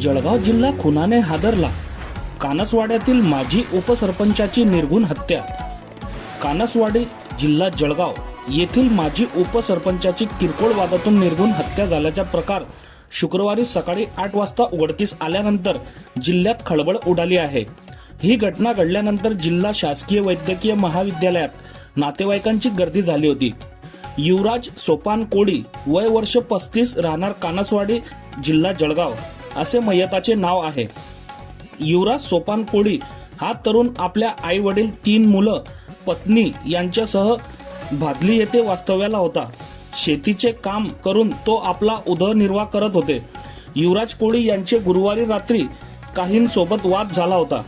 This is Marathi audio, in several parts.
जळगाव जिल्हा खुनाने हादरला. कानसवाड्यातील माजी उपसरपंचाची निर्घुण हत्या. कानसवाडी जिल्हा जळगाव येथील माजी उपसरपंचाची किरकोळ वादातून निर्घुण हत्या झाल्याचा प्रकार शुक्रवारी सकाळी आठ वाजता उघडकीस आल्यानंतर जिल्ह्यात खळबळ उडाली आहे. ही घटना घडल्यानंतर जिल्हा शासकीय वैद्यकीय महाविद्यालयात नातेवाईकांची गर्दी झाली होती. युवराज सोपान कोळी वय वर्ष पस्तीस राहणार कानसवाडी जिल्हा जळगाव. असे मयताचे नाव आहे. युवराज सोपान कोळी हा तरुण आपल्या आई वडील तीन मुलं पत्नी यांच्यासह भादली येथे वास्तव्याला होता. शेतीचे काम करून तो आपला उदरनिर्वाह करत होते. युवराज कोळी यांचे गुरुवारी रात्री काहींसोबत वाद झाला होता.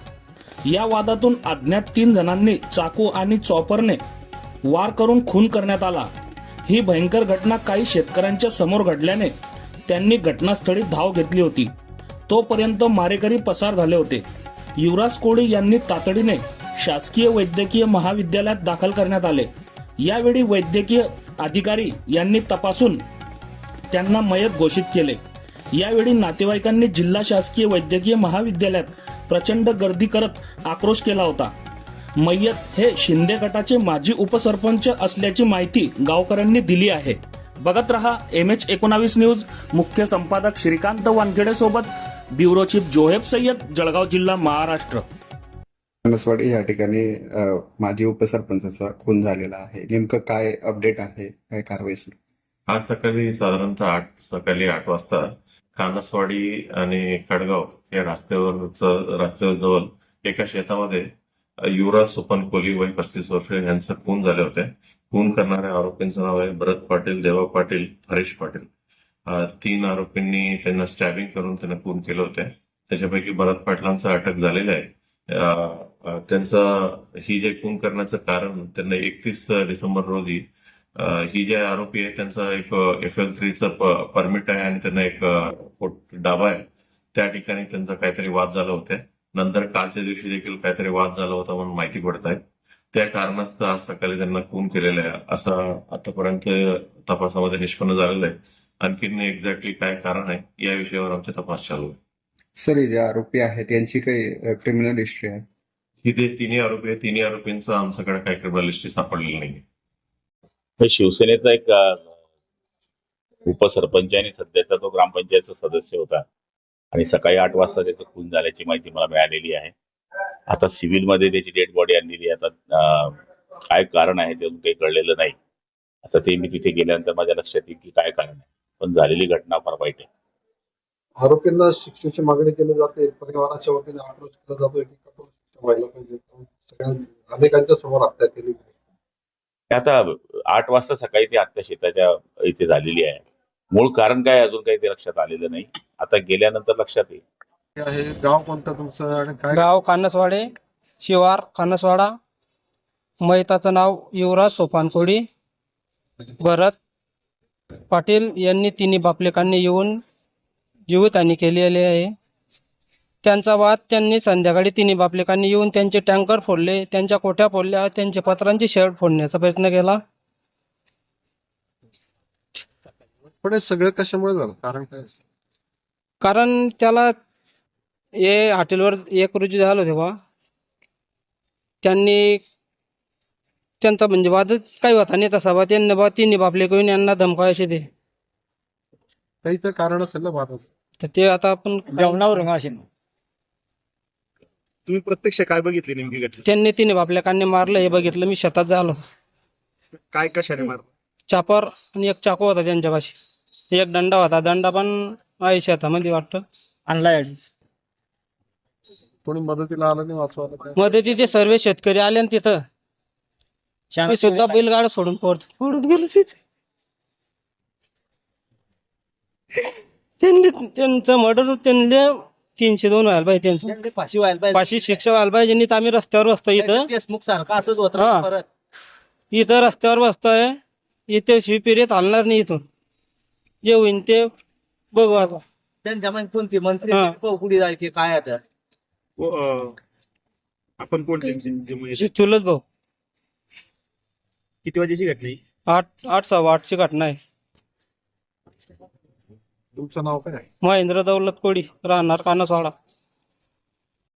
या वादातून अज्ञात तीन जणांनी चाकू आणि चॉपरने वार करून खून करण्यात आला. ही भयंकर घटना काही शेतकऱ्यांच्या समोर घडल्याने त्यांनी घटनास्थळी धाव घेतली होती. तोपर्यंत मारेकरी पसार झाले होते. युवराज कोळी यांनी तातडीने शासकीय वैद्यकीय महाविद्यालयात दाखल करण्यात आले. यावेळी वैद्यकीय अधिकारी यांनी तपासून त्यांना मयत घोषित केले. यावेळी नातेवाईकांनी जिल्हा शासकीय वैद्यकीय महाविद्यालयात प्रचंड गर्दी करत आक्रोश केला होता. मय्यत हे शिंदे गटाचे माजी उपसरपंच असल्याची माहिती गावकऱ्यांनी दिली आहे. बघत रहा एम एच एकोणावीस न्यूज. मुख्य संपादक श्रीकांत वानखेडे सोबत. ब्युरो चीफ जोहेब सय्यद जळगाव जिल्हा महाराष्ट्र. नसवाडी या ठिकाणी माजी उपसरपंचाचा खून झालेला आहे. नेमकं काय अपडेट आहे? काय कारवाई सुरू? आज सकाळी साधारणतः आठ सकाळी आठ वाजता कानसवाडी आणि खडगाव या रस्त्यावर रस्त्याजवळ एका शेतामध्ये युवराज सुपन कोली वय पस्तीस वर्ष यांचा खून झाले होते. खून करणाऱ्या आरोपींचं नाव आहे भरत पाटील देवा पाटील हरीश पाटील. तीन आरोपींनी त्यांना स्टॅबिंग करून त्यांना खून केलं होतं. त्याच्यापैकी भरत पाटलांचा अटक झालेला आहे. त्यांचं ही जे खून करण्याचं कारण त्यांना एकतीस डिसेंबर रोजी ही जे आरोपी आहे त्यांचा एक एफ एल थ्रीचं परमिट आहे आणि त्यांना एक डाबा आहे. त्या ठिकाणी त्यांचा काहीतरी वाद झाला होता. नंतर कालच्या दिवशी देखील काहीतरी वाद झाला होता म्हणून माहिती पडत आहे. त्या कारणास्तव आज सकाळी त्यांना खून केलेला आहे. असं आतापर्यंत तपासामध्ये निष्पन्न झालेलं आहे. आणखीन एक्झॅक्टली काय कारण आहे या विषयावर आमचा तपास चालू आहे. सर हे जे आरोपी आहेत यांची काही क्रिमिनल हिस्ट्री आहे? ही ते तिन्ही आरोपी आहे तिन्ही आरोपींचं आमच्याकडे काही क्रिमिनल हिस्ट्री सापडलेली नाही हे शिवसेनेचा एक उपसरपंच आणि सध्याचा तो ग्रामपंचायतचा सदस्य होता. आणि सकाळी आठ वाजता त्याचं खून झाल्याची माहिती मला मिळालेली आहे. आता सिव्हिलमध्ये त्याची डेड बॉडी आणलेली आता काय कारण आहे ते अजून काही कळलेलं नाही. आता ते मी तिथे गेल्यानंतर माझ्या लक्षात येईल की काय कारण आहे. पण झालेली घटना फार वाईट आहे. आरोपींना शिक्षेची मागणी केली जाते. परिवाराच्या वतीने आक्रोश केला जातोय की कठोर शिक्षा व्हायला पाहिजे. सगळ्या अनेकांच्या समोर हत्या केली आता आठ वाजता सकाळी ती हत्या शेताच्या इथे झालेली आहे. मूळ कारण काय अजून काही ते लक्षात आलेलं नाही. आता गेल्यानंतर लक्षात येईल. आहे? गाव कोणतं तुमचं आणि काय? गाव कानसवाडे शिवार कानसवाडा. मैताचं नाव युवराज सोपानकोडी. भरत पाटील यांनी तिन्ही बापलेकांनी येऊन जीवितहानी केलेली आहे. त्यांचा वाद त्यांनी संध्याकाळी तिन्ही बापलेकांनी येऊन त्यांचे टँकर फोडले त्यांच्या कोठ्या फोडल्या त्यांचे पत्रांची शेड फोडण्याचा प्रयत्न केला. पण हे सगळं कशामुळे झालं? कारण काय? कारण त्याला हे हॉटेलवर एक रोजी झालं तेव्हा. त्यांनी त्यांचा म्हणजे वादच काही होता नाही तसा बा त्यांनी बा तिन्ही बापले करून यांना धमकायचे ते काही तर कारण असेल ना वादाचं. तर ते आता आपण जेवणावर असेल. तुम्ही प्रत्यक्ष काय बघितले नेमकी घटना? त्यांनी तिन्ही बापलेकांनी मारलं हे बघितलं मी शेतात झालो. काय कशाने मार चापर आणि एक चाकू होता त्यांच्यापाशी. एक दंडा होता दंडा पण आहे शेतामध्ये वाटतं. आणलाय कोणी मदतीला आलं नाही वाचवायला काय मध्ये तिथे सर्व शेतकरी आले ना तिथं. मी सुद्धा बैलगाड सोडून पडत पडून गेलो तिथे. त्यांनी त्यांचं मर्डर त्यांनी तीनशे दोन व्हायला पाहिजे त्यांचं. फाशी व्हायला पाहिजे. पाचशे शिक्षा व्हायला पाहिजे नाही तर आम्ही रस्त्यावर बसतो इथं. देशमुख सारखं असंच होत हा. परत. इथं रस्त्यावर बसतोय इथे शिवपिरीत हलणार नाही इथून. जे होईन ते बघू आता. त्यांच्या मग कोणती मंत्री हा. पुढे जायचे काय आता. व, अं, आपण कोण त्यांची जे म्हणजे चुलत भाऊ. किती वाजेची घटना ही? आठ आठ सव्वा आठची घटना आहे. तुमचं नाव काय? आहे महेंद्र दौलत कोळी राहणार कानसवाडा